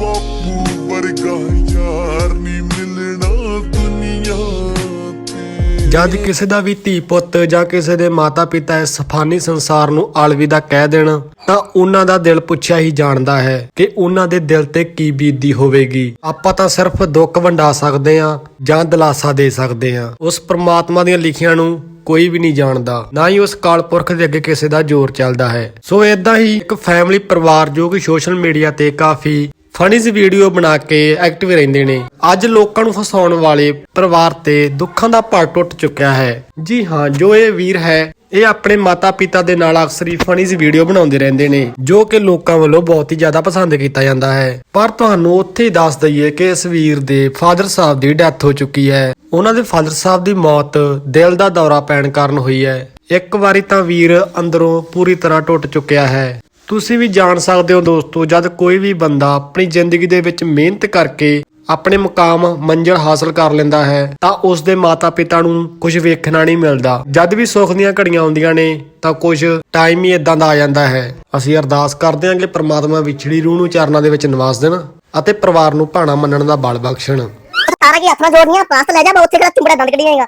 ਬਾਪੂ ਵਰਗਾ ਯਾਰ ਨਹੀਂ ਮਿਲਣਾ ਦੁਨੀਆ ਤੇ। ਜਦ ਕਿਸੇ ਦਾ ਵੀ ਧੀ ਪੁੱਤ ਜਾਂ ਕਿਸੇ ਦੇ ਮਾਤਾ ਪਿਤਾ ਇਸ ਫਾਨੀ ਸੰਸਾਰ ਨੂੰ ਅਲਵਿਦਾ ਕਹਿ ਦੇਣ, ਤਾਂ ਉਹਨਾਂ ਦਾ ਦਿਲ ਪੁੱਛਿਆ ਹੀ ਜਾਣਦਾ ਹੈ ਕਿ ਉਹਨਾਂ ਦੇ ਦਿਲ ਤੇ ਕੀ ਬੀਤਦੀ ਹੋਵੇਗੀ। ਆਪਾਂ ਤਾਂ ਸਿਰਫ ਦੁੱਖ ਵੰਡਾ ਸਕਦੇ ਹਾਂ ਜਾਂ ਦਿਲਾਸਾ ਦੇ ਸਕਦੇ ਹਾਂ। ਉਸ ਪ੍ਰਮਾਤਮਾ ਦੀਆਂ ਲਿਖੀਆਂ ਨੂੰ ਕੋਈ ਵੀ ਨਹੀਂ ਜਾਣਦਾ। ਨਾ ਹੀ ਉਸ ਕਾਲ ਪੁਰਖ ਦੇ ਅੱਗੇ ਕਿਸੇ ਦਾ ਜ਼ੋਰ ਚੱਲਦਾ ਹੈ। ਸੋ ਇਦਾਂ ਹੀ ਇੱਕ ਫੈਮਿਲੀ ਪਰਿਵਾਰ ਜੋ ਕਿ ਸੋਸ਼ਲ ਮੀਡੀਆ ਤੇ ਕਾਫੀ ਫਨੀਜ਼ ਵੀਡੀਓ ਬਣਾ ਕੇ ਐਕਟਿਵ ਰਹਿੰਦੇ ਨੇ। ਅੱਜ ਲੋਕਾਂ ਨੂੰ ਫਸਾਉਣ ਵਾਲੇ ਪਰਿਵਾਰ ਤੇ ਦੁੱਖਾਂ ਦਾ ਭਾਰ ਟੁੱਟ ਚੁੱਕਿਆ ਹੈ। ਜੀ ਹਾਂ, ਜੋ ਇਹ ਵੀਰ ਹੈ, ਇਹ ਆਪਣੇ ਮਾਤਾ-ਪਿਤਾ ਦੇ ਨਾਲ ਅਕਸਰ ਹੀ ਫਨੀਜ਼ ਵੀਡੀਓ ਬਣਾਉਂਦੇ ਰਹਿੰਦੇ ਨੇ, ਜੋ ਕਿ ਲੋਕਾਂ ਵੱਲੋਂ ਬਹੁਤ ਹੀ ਜ਼ਿਆਦਾ ਪਸੰਦ ਕੀਤਾ ਜਾਂਦਾ ਹੈ। ਪਰ ਤੁਹਾਨੂੰ ਉੱਥੇ ਹੀ ਦੱਸ ਦਈਏ ਕਿ ਇਸ ਵੀਰ ਦੇ ਫਾਦਰ ਸਾਹਿਬ ਦੀ ਡੈਥ ਹੋ ਚੁੱਕੀ ਹੈ। ਉਹਨਾਂ ਦੇ ਫਾਦਰ ਸਾਹਿਬ ਦੀ ਮੌਤ ਦਿਲ ਦਾ ਦੌਰਾ ਪੈਣ ਕਾਰਨ ਹੋਈ ਹੈ। ਇੱਕ ਵਾਰੀ ਤਾਂ ਵੀਰ ਅੰਦਰੋਂ ਪੂਰੀ ਤਰ੍ਹਾਂ ਟੁੱਟ ਚੁੱਕਿਆ ਹੈ। ਤੁਸੀਂ ਵੀ ਜਾਣ ਸਕਦੇ ਹੋ ਦੋਸਤੋ, ਜਦ ਕੋਈ ਵੀ ਬੰਦਾ ਆਪਣੀ ਜ਼ਿੰਦਗੀ ਦੇ ਵਿੱਚ ਮਿਹਨਤ ਕਰਕੇ ਆਪਣੇ ਮੁਕਾਮ, ਮੰਜ਼ਿਲ ਹਾਸਲ ਕਰ ਲੈਂਦਾ ਹੈ, ਤਾਂ ਉਸ ਦੇ ਮਾਤਾ-ਪਿਤਾ ਨੂੰ ਕੁਝ ਵੇਖਣਾ ਨਹੀਂ ਮਿਲਦਾ। ਜਦ ਵੀ ਸੁੱਖ ਦੀਆਂ ਘੜੀਆਂ ਆਉਂਦੀਆਂ ਨੇ, ਤਾਂ ਕੁਝ ਟਾਈਮ ਹੀ ਇਦਾਂ ਦਾ ਆ ਜਾਂਦਾ ਹੈ। ਅਸੀਂ ਅਰਦਾਸ ਕਰਦੇ ਹਾਂ ਕਿ ਪ੍ਰਮਾਤਮਾ ਵਿਛੜੀ ਰੂਹ ਨੂੰ ਚਰਨਾਂ ਦੇ ਵਿੱਚ ਨਿਵਾਸ ਦੇਣ ਅਤੇ ਪਰਿਵਾਰ ਨੂੰ ਭਾਣਾ ਮੰਨਣ ਦਾ ਬਲ ਬਖਸ਼ਣ। ਤਾਰਾ ਕੀ ਹੱਥਾਂ ਜੋੜਨੀਆਂ? ਪਾਸ ਲੈ ਜਾ, ਮੈਂ ਉੱਥੇ ਕਿਹੜਾ ਚੁੰਬੜਾ ਦੰਦ ਕੱਢੀ ਜਾਏਗਾ।